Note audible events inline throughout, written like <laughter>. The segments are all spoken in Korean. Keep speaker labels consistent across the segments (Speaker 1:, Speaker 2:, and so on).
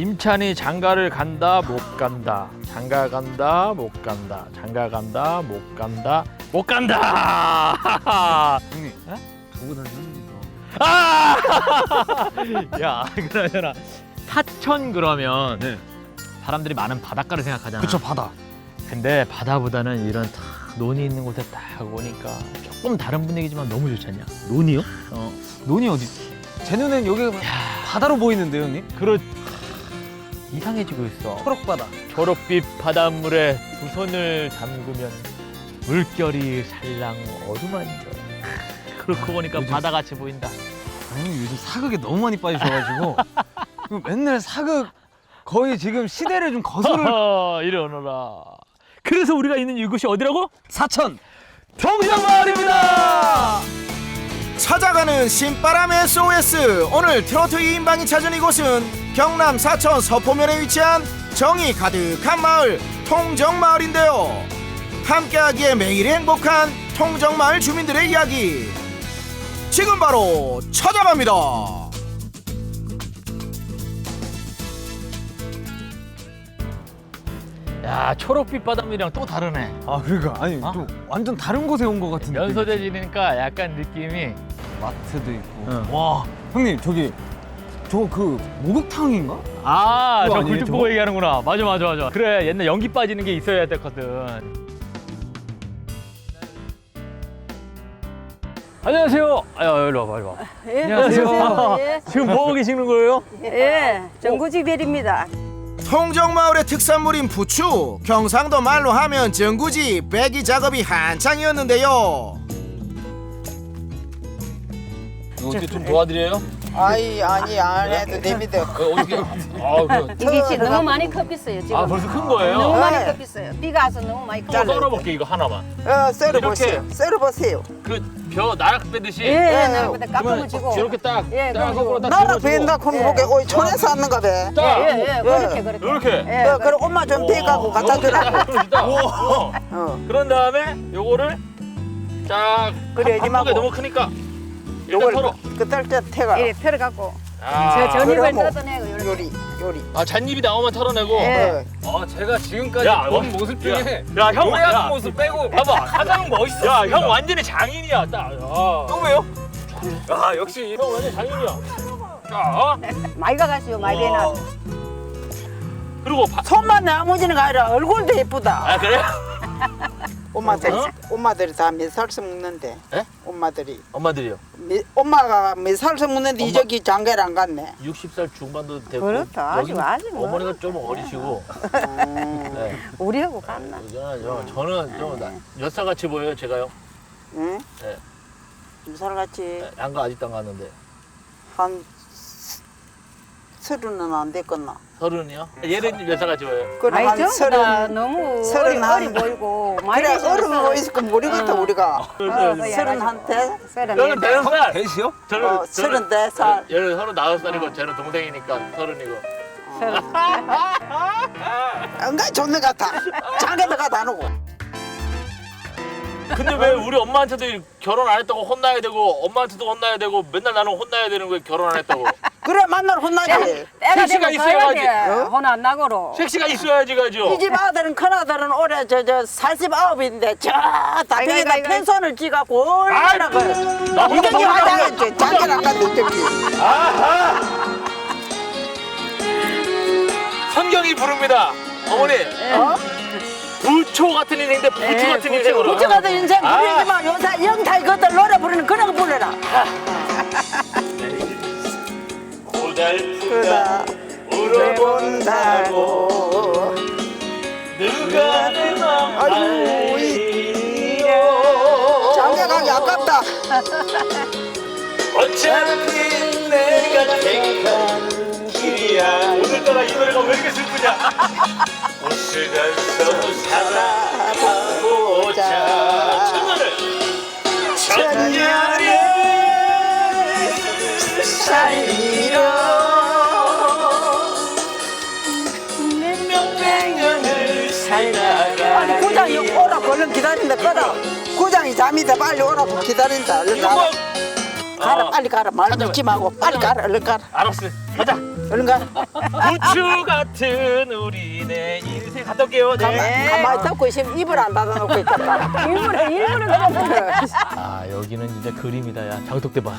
Speaker 1: 임찬이 장가를 간다 못 간다 장가 간다 못 간다 장가 간다 못 간다 못 간다 <laughs>
Speaker 2: 형님
Speaker 1: 에?
Speaker 2: 두고 다니는
Speaker 1: 아! 야 그러잖아 사천 그러면
Speaker 2: 네.
Speaker 1: 사람들이 많은 바닷가를 생각하잖아
Speaker 2: 그쵸 바다
Speaker 1: 근데 바다보다는 이런 탁 논이 있는 곳에 딱 오니까 조금 다른 분위기지만 너무 좋지 않냐
Speaker 2: 논이요?
Speaker 1: 어
Speaker 2: 논이 어디? 제 눈엔 여기가 바다로 보이는데요 형님?
Speaker 1: 그렇 이상해지고 있어
Speaker 2: 초록바다
Speaker 1: 초록빛 바닷물에 두 손을 담그면 물결이 살랑 어루만져. 그렇고 보니까
Speaker 2: 요즘-
Speaker 1: 바다같이 보인다.
Speaker 2: 형님 요즘 사극에 너무 많이 빠지셔가지고 <laughs> 맨날 사극 거의 지금 시대를 좀 거스를
Speaker 1: 허허, 오너라. 그래서 우리가 있는 이곳이 어디라고?
Speaker 2: 사천
Speaker 1: 동정마을입니다.
Speaker 3: 찾아가는 신바람의 SOS 오늘 트로트 2인방이 찾은 이곳은 경남 사천 서포면에 위치한 정이 가득한 마을 통정마을인데요 함께하기에 매일 행복한 통정마을 주민들의 이야기 지금 바로 찾아갑니다
Speaker 1: 야 초록빛 바닷물이랑 또 다르네.
Speaker 2: 아 그러니까 아니
Speaker 1: 어?
Speaker 2: 좀 완전 다른 곳에 온 것 같은 느낌
Speaker 1: 연소재지니까 약간 느낌이
Speaker 2: 마트도 있고
Speaker 1: 응.
Speaker 2: 와 형님 저기 저거 그 목욕탕인가?
Speaker 1: 아,
Speaker 2: 그거
Speaker 1: 저
Speaker 2: 아니에요,
Speaker 1: 굴뚝
Speaker 2: 저거?
Speaker 1: 보고 얘기하는구나. 맞아, 맞아, 맞아. 그래, 옛날 연기 빠지는 게 있어야 됐거든. 안녕하세요. 아유, 일로 와봐, 일로 와.
Speaker 4: 예,
Speaker 1: 안녕하세요.
Speaker 4: 예,
Speaker 1: 지금 뭐 하고 계시는 거예요?
Speaker 4: 예, 전구지별입니다.
Speaker 3: 통정마을의 특산물인 부추 경상도 말로 하면 전구지 배기 작업이 한창이었는데요
Speaker 1: 어떻게 좀 도와드려요?
Speaker 5: 아이 아니 안 해도 됩니다.
Speaker 1: 어떻게? 아, 그,
Speaker 4: 이게 지금 너무 많이 컵있어요 지금.
Speaker 1: 아, 벌써 큰
Speaker 4: 너무
Speaker 1: 거예요?
Speaker 4: 많이
Speaker 5: 네.
Speaker 4: 컵있어요. 비가 와서 너무 많이 컵.
Speaker 1: 한번 썰어볼게, 이거 하나만.
Speaker 5: 어, 썰어 보세요. 썰어 보세요.
Speaker 1: 그 벼 나락 빼듯이.
Speaker 4: 예,
Speaker 5: 예,
Speaker 4: 예, 나보다 깎으면 지고.
Speaker 1: 이렇게 딱,
Speaker 4: 예,
Speaker 1: 딱
Speaker 4: 그리고
Speaker 1: 거꾸로 딱
Speaker 5: 나라
Speaker 1: 집어주고.
Speaker 5: 벤가 콩 보게 오이 촌에서 왔는가 봐.
Speaker 4: 예,
Speaker 1: 딱,
Speaker 4: 예, 예, 그렇게 그렇게.
Speaker 1: 이렇게.
Speaker 4: 예,
Speaker 5: 어, 그럼 엄마 좀 대가고 갖다 주라.
Speaker 1: 그러시다. 어.
Speaker 5: 어.
Speaker 1: 그런 다음에 요거를 쫙
Speaker 5: 그래,
Speaker 1: 한
Speaker 5: 이만하고.
Speaker 1: 개 너무 크니까
Speaker 5: 요걸
Speaker 1: 털어.
Speaker 5: 그떨 때 태가.
Speaker 4: 이렇게 펴갖고
Speaker 1: 아,
Speaker 4: 저 전입을
Speaker 5: 그러고.
Speaker 4: 뜯어내고 이렇게.
Speaker 5: 요리 요리.
Speaker 1: 아 잔입이 나오면 털어내고.
Speaker 4: 예.
Speaker 5: 어.
Speaker 2: 아 제가 지금까지
Speaker 1: 야,
Speaker 2: 본
Speaker 1: 야,
Speaker 2: 모습 중에
Speaker 1: 야, 형,
Speaker 2: 노래하는
Speaker 1: 야,
Speaker 2: 모습 빼고
Speaker 1: 봐봐.
Speaker 2: 가장 멋있어
Speaker 1: 야, 형 완전히 장인이야. 딱. 야.
Speaker 2: 또 왜요? 아 역시
Speaker 1: 형 완전 장인이야. 자, 어?
Speaker 4: 가가시오 많이 배나.
Speaker 1: 와. 그리고 바...
Speaker 5: 손만 나무지는 거 아니라 얼굴도 예쁘다.
Speaker 1: 아 그래? <laughs>
Speaker 5: 엄마들이
Speaker 1: 어?
Speaker 5: 엄마들이 다 몇 살씩 먹는데.
Speaker 1: 에?
Speaker 5: 엄마들이
Speaker 1: 엄마들이요.
Speaker 5: 미- 엄마가 몇 살씩 먹는데 이 저기 장가를 안 갔네.
Speaker 1: 60살 중반도 되고.
Speaker 4: 그렇다. 아직
Speaker 1: 여기는
Speaker 4: 아직 뭐.
Speaker 1: 어머니가 좀 어리시고.
Speaker 5: 음.
Speaker 1: 네.
Speaker 4: 우리하고 같나?
Speaker 1: 저는 저- 저는 좀몇살 같이 보여요, 제가요.
Speaker 5: 응?
Speaker 1: 네.
Speaker 5: 두살 같이
Speaker 1: 네, 안가 아직도 안 갔는데.
Speaker 5: 한 스- 서른은 안 됐겠나?
Speaker 1: 서른이요? 얘는 몇 살 같이?
Speaker 5: 그래
Speaker 4: 아이
Speaker 5: 한
Speaker 4: 전부 다
Speaker 5: 서른
Speaker 4: 너무
Speaker 5: 서른
Speaker 4: 어리,
Speaker 5: 한-
Speaker 4: 어리 보이고 많이
Speaker 5: 그래
Speaker 4: 드셔서
Speaker 5: 어른 보이니까 모르겠다
Speaker 4: 어.
Speaker 5: 우리가
Speaker 4: 어, 그거
Speaker 5: 서른 한테
Speaker 4: 서른
Speaker 1: 저는
Speaker 4: 네
Speaker 1: 대섯 살.
Speaker 2: 대시요?
Speaker 1: 저는
Speaker 5: 어, 서른 네 살.
Speaker 1: 얘는 서른 다섯 살이고 쟤는 동생이니까 서른이고.
Speaker 4: 서른.
Speaker 5: 응가 좋는 것 같아 장가도 가다 안 오고
Speaker 1: 근데 왜 우리 엄마한테도 결혼 안 했다고 혼나야 되고 엄마한테도 혼나야 되고 맨날 나는 혼나야 되는 거에 결혼 안 했다고.
Speaker 5: 그래 만나러 혼나지
Speaker 4: 때가 되면
Speaker 1: 있어야지.
Speaker 4: 가야 돼.
Speaker 5: 어?
Speaker 4: 혼안 나고로.
Speaker 1: 섹시가 있어야지 가죠.
Speaker 5: 이 집 아들은 큰 아들은 올해 저저 49인데 저
Speaker 4: 아이고,
Speaker 5: 다평에다
Speaker 4: 아이고,
Speaker 5: 펜션을 쥐갖고 얼마나
Speaker 1: 그나 혼자
Speaker 5: 이경이
Speaker 1: 혼자
Speaker 5: 화장했지 장가를 안 갔는데 저기
Speaker 1: 성경이 부릅니다. 어머니
Speaker 5: 어?
Speaker 1: 부초 같은 인생인데 부초
Speaker 4: 네,
Speaker 1: 같은. 인생으로.
Speaker 5: 부처 같은 인생
Speaker 1: 아.
Speaker 5: 부리지 마. 요새 영탈 것들 노래 부르는 그런 거 부르라.
Speaker 1: 고달프다
Speaker 5: 울어본다고
Speaker 1: 누가 내맘
Speaker 5: 아이고,
Speaker 1: 알리요?
Speaker 5: 장가 가기 아깝다.
Speaker 1: 어차피 내가 택한 길이야. 오늘따라 이 노래가 왜
Speaker 5: 얼른 기다린다 꺼라 구장이 잠이다 빨리 오라고 기다린다 얼른 가라
Speaker 1: 뭐
Speaker 5: 가라
Speaker 1: 어.
Speaker 5: 빨리 가라 말. 묻지 말고 빨리 가라 얼른 가라
Speaker 1: 알았어 가자
Speaker 5: 그런가?
Speaker 1: 부추 같은 우리 네 인생 갔다 올게요. 네.
Speaker 5: 가만히 듣고 있으면 입을 안 닫아놓고 있겠다.
Speaker 4: 일부러 일부러 그랬는데.
Speaker 1: 아 여기는 진짜 그림이다 야 장독대 봐.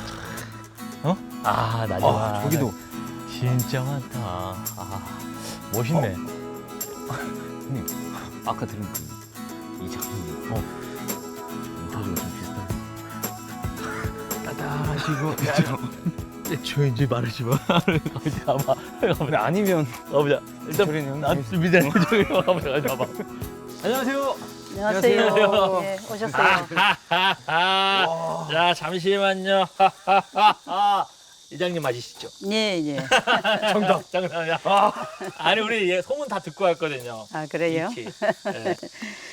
Speaker 1: 어? 아 마.
Speaker 2: 아, 저기도
Speaker 1: 진짜 많다. 아 멋있네.
Speaker 2: 형님 <laughs> 아까 들은 그 이장님 어 인터뷰가 좀 비슷하네
Speaker 1: 따다하시고. 조용히 말하지 마. 가보자 가봐. 가보자.
Speaker 2: 아니면
Speaker 1: 가보자. 일단
Speaker 2: 저리는 형님.
Speaker 1: 나 준비돼. 조용히 가보자. 가자 봐봐. 안녕하세요.
Speaker 4: 안녕하세요.
Speaker 2: 안녕하세요.
Speaker 4: 예, 오셨어요.
Speaker 1: 하하하. <laughs> 자 잠시만요. 하하하하. <laughs> 이장님 맞으시죠?
Speaker 4: 예, 예. <laughs>
Speaker 1: 정답 장난이야. 아, 아니 우리 얘 소문 다 듣고 왔거든요.
Speaker 4: 아, 그래요?
Speaker 1: 이렇게. 예.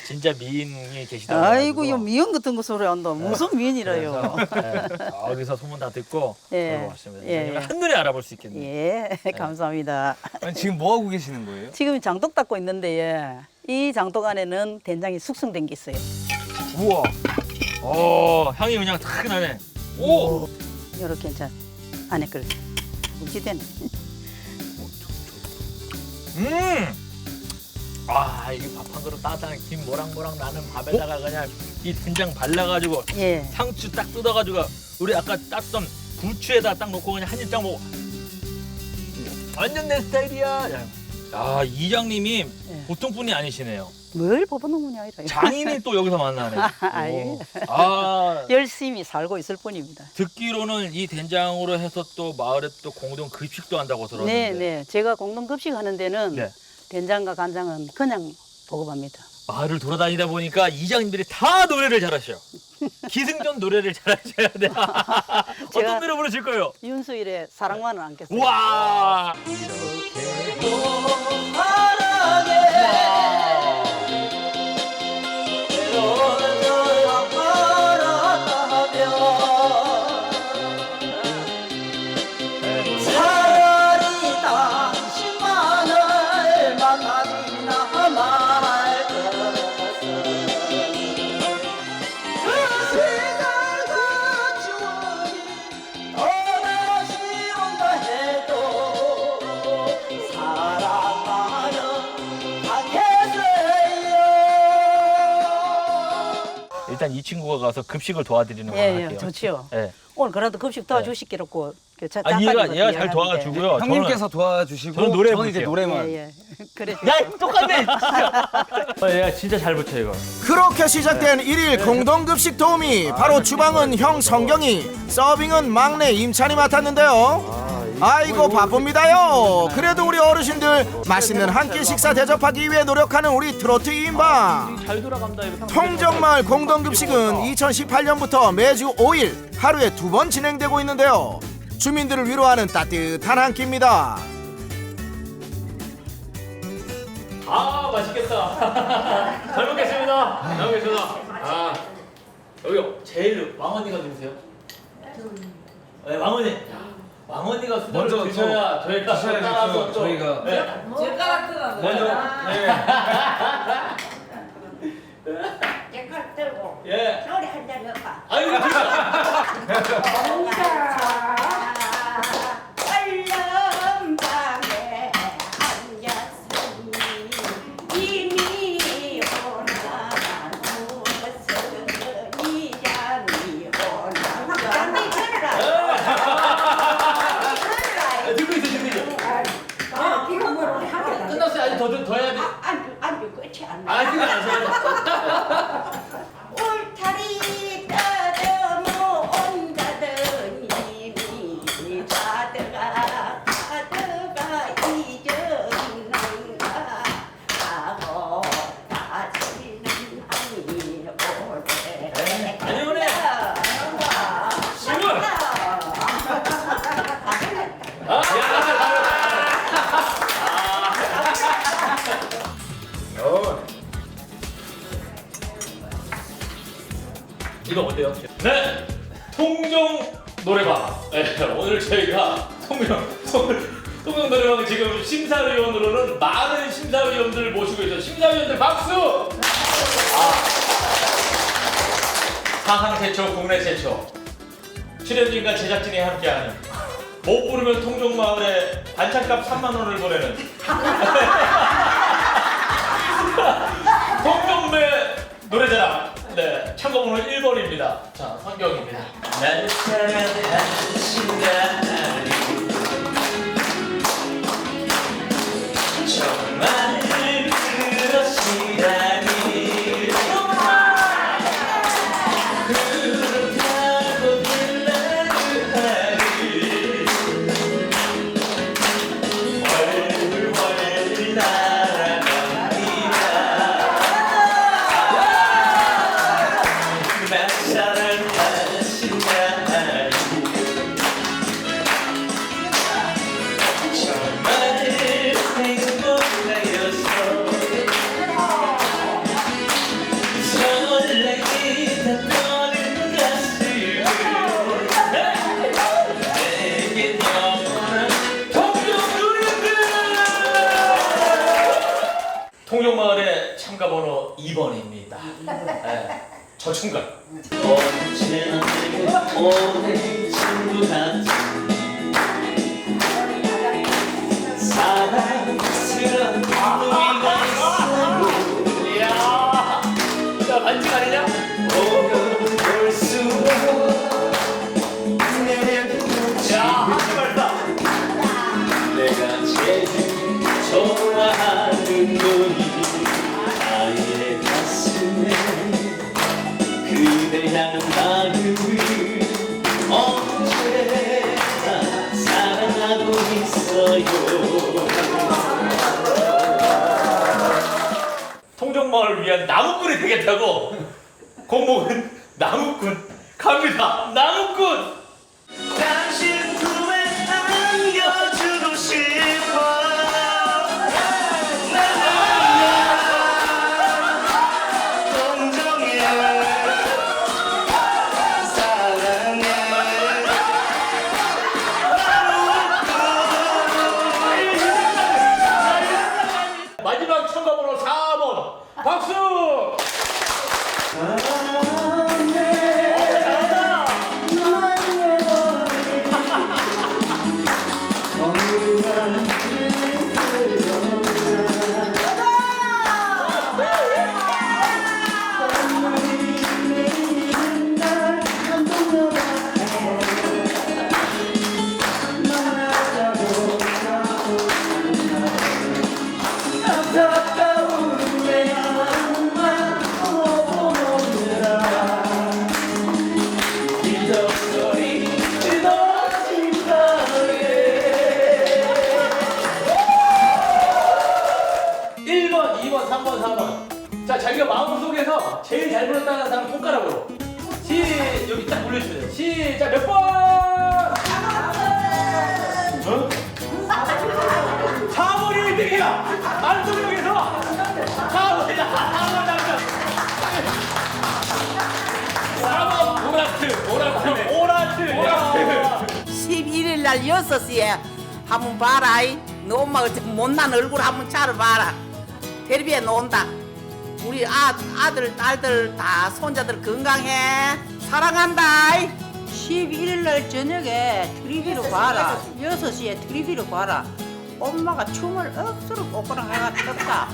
Speaker 1: 진짜 미인이 계시다고.
Speaker 4: 아이고, 이. 미연 같은 거 소리 한다. 무슨 미연이라요.
Speaker 1: 예. 여기서 소문 다 듣고
Speaker 4: 예.
Speaker 1: 들어왔습니다.
Speaker 4: 예,
Speaker 1: 이장님을
Speaker 4: 예.
Speaker 1: 한눈에 알아볼 수 있겠네요.
Speaker 4: 예, 감사합니다.
Speaker 2: 아니, 지금 뭐 하고 계시는 거예요?
Speaker 4: 지금 장독 닦고 있는데, 예. 이 장독 안에는 된장이 숙성된 게 있어요.
Speaker 2: 우와
Speaker 1: 오 향이 그냥 탁 나네. 오.
Speaker 4: 요렇게 이제 안에 그렇게 무지되네.
Speaker 1: 음. 아 이게 밥 한 그릇 따뜻한 김 모락모락 나는 밥에다가 그냥 이 된장 발라가지고
Speaker 4: 예.
Speaker 1: 상추 딱 뜯어가지고 우리 아까 땄던 부추에다 딱 넣고 그냥 한 입 딱 먹어. 완전 내 스타일이야. 야, 아 이장님이
Speaker 4: 예.
Speaker 1: 보통 분이 아니시네요.
Speaker 4: 뭘 분이 아니라.
Speaker 1: 장인이 또 여기서 만나네. <laughs>
Speaker 4: 아유.
Speaker 1: 오. 아
Speaker 4: 열심히 살고 있을 뿐입니다.
Speaker 1: 듣기로는 이 된장으로 해서 또 마을에 또 공동 급식도 한다고 들었는데.
Speaker 4: 네, 네. 제가 공동급식 하는 데는
Speaker 1: 네.
Speaker 4: 된장과 간장은 그냥 보급합니다.
Speaker 1: 마을을 돌아다니다 보니까 이장님들이 다 노래를 잘하셔. <laughs> 기승전 노래를 잘하셔야 돼. <laughs> 어떤 노래 부르실 거예요?
Speaker 4: 윤수일의 사랑만은 않겠어요.
Speaker 1: 와.
Speaker 5: 차라리
Speaker 1: 일단 이 친구가 가서 급식을 도와드리는 거
Speaker 4: 예, 예,
Speaker 1: 할게요.
Speaker 4: 좋지요.
Speaker 1: 예.
Speaker 4: 오늘 그래도 급식 도와주시기로 그 자-
Speaker 1: 아, 얘가 얘가 잘
Speaker 4: 이야기하는데.
Speaker 1: 도와주고요.
Speaker 2: 형님께서 도와주시고
Speaker 1: 저는 노래
Speaker 2: 저는 이제
Speaker 1: 부를게요.
Speaker 2: 노래만
Speaker 4: 예, 예. <laughs> 그래.
Speaker 1: 저는- 야, 똑같네. <laughs> 어, 얘가 진짜 잘 붙여 이거.
Speaker 3: 그렇게 시작된 일일 공동급식 도우미 바로 주방은 형 성경이 서빙은 막내 임찬이 맡았는데요 아이고 바쁩니다요 그래도 우리 어르신들 맛있는 한 끼 식사 대접하기 위해 노력하는 우리 트로트 인방
Speaker 1: 잘 돌아간다 이거.
Speaker 3: 통정마을 공동급식은 2018년부터 매주 5일 하루에 두 번 진행되고 있는데요 주민들을 위로하는 따뜻한 한 끼입니다
Speaker 1: 아 맛있겠다. <laughs> 잘 먹겠습니다. 잘 먹겠습니다. 아 여기 제일 왕언니가 누구세요? 네, 왕언니. 왕언니가 수저를
Speaker 2: 먼저
Speaker 1: 드셔야 저희가
Speaker 2: 드셔야지
Speaker 1: 따라서 또또
Speaker 2: 저희가-
Speaker 1: 네. 먼저
Speaker 6: 젓가락 들고
Speaker 1: 예. 예.
Speaker 6: 노래 한잔 할까?
Speaker 1: 아이고 <laughs>
Speaker 6: 얼른 밤에 앉았으니 이미 오나 무엇은 이장이 오나 장미 들어라
Speaker 1: 아, 듣고 있어 듣고 있어.
Speaker 6: 아, 이거 뭐로 하게
Speaker 1: 끝났어요. 아직 더, 더 해야 돼.
Speaker 6: 안주 안주 끝이 안 나.
Speaker 1: 아, 지금 안 써야 이거 어때요? 네, 통정 노래방. 네, 오늘 저희가 통정 통- 통정 노래방 지금 심사위원으로는 많은 심사위원들 모시고 있어요. 심사위원들 박수. 아, 사상 최초, 국내 최초 출연진과 제작진이 함께하는 못 부르면 통종마을에 반찬값 3만 원을 보내는 <laughs> 통종매 노래자랑 네 참고번호 1번입니다. 자 성경입니다 통영마을의 참가번호 2번입니다. 네, 저충가. 언제나 내게 오랜 친구 같은 사랑스런 누이 위한 나무꾼이 되겠다고? <laughs> 공목은 나무꾼. 갑니다. 나무꾼 시작, 몇 번? 어? 4번이 1등이야! 안쪽에서 4번이다! 4번 당첨! 4번 오라트! 오라트! 오라트! 오라트!
Speaker 4: 11일 날 6시에 한번 봐라. 이. 너 엄마 어떻게 못난 얼굴 한번 차려봐라. 텔레비에 나온다. 우리 아, 아들, 딸들 다 손자들 건강해. 사랑한다. 이.
Speaker 7: 11일 날 저녁에 트리비로 봐라. 6시에 트리비로 봐라. 엄마가 춤을 억수로 꼬꾸랑 해가 췄다.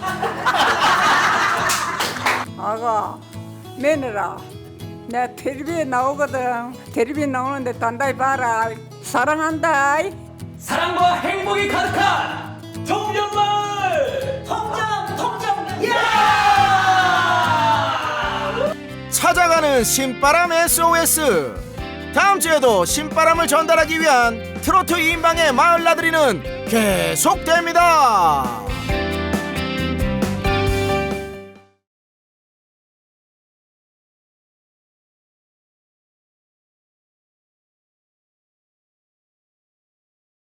Speaker 7: <laughs>
Speaker 5: 아가 며느라 내 텔레비에 나오거든 텔레비에 나오는데 단단히 봐라 사랑한다
Speaker 1: 사랑과 행복이 가득한 통전마을!
Speaker 6: 통정 통정
Speaker 3: 찾아가는 신바람 SOS 다음 주에도 신바람을 전달하기 위한 트로트 인방의 마을 나들이는 계속됩니다